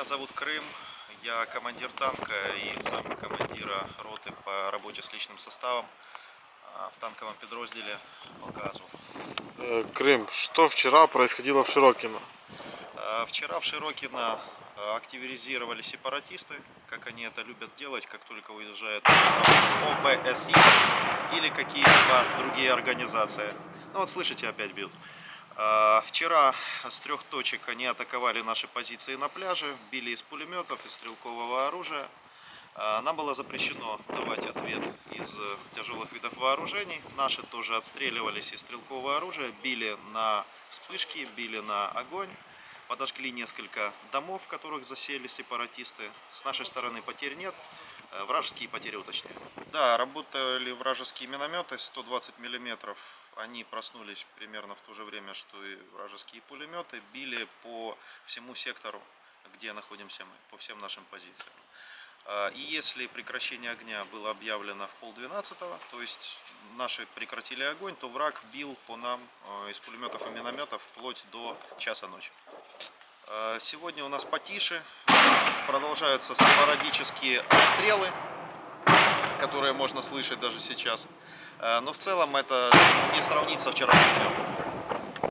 Меня зовут Крым. Я командир танка и зам командира роты по работе с личным составом а, в танковом подразделе полка Азов. Э, Крым, что вчера происходило в Широкино? А, Вчера в Широкино а, активизировали сепаратисты, как они это любят делать, как только уезжают ОБСИ или какие-либо другие организации. Ну вот слышите, опять бьют. А, Вчера с трех точек они атаковали наши позиции на пляже, били из пулеметов, из стрелкового оружия. А, Нам было запрещено давать ответ из э, тяжелых видов вооружений. Наши тоже отстреливались из стрелкового оружия, били на вспышки, били на огонь. Подожгли несколько домов, в которых засели сепаратисты. С нашей стороны потерь нет, э, вражеские потери уточнены. Да, работали вражеские минометы 120 миллиметров. Они проснулись примерно в то же время, что и вражеские пулеметы. Били по всему сектору, где находимся мы, по всем нашим позициям. А, И если прекращение огня было объявлено в полдвенадцатого, то есть наши прекратили огонь, то враг бил по нам э, из пулеметов и минометов вплоть до часа ночи. А, Сегодня у нас потише, продолжаются спорадические обстрелы, которые можно слышать даже сейчас. А, Но в целом это не сравнится вчерашним днем.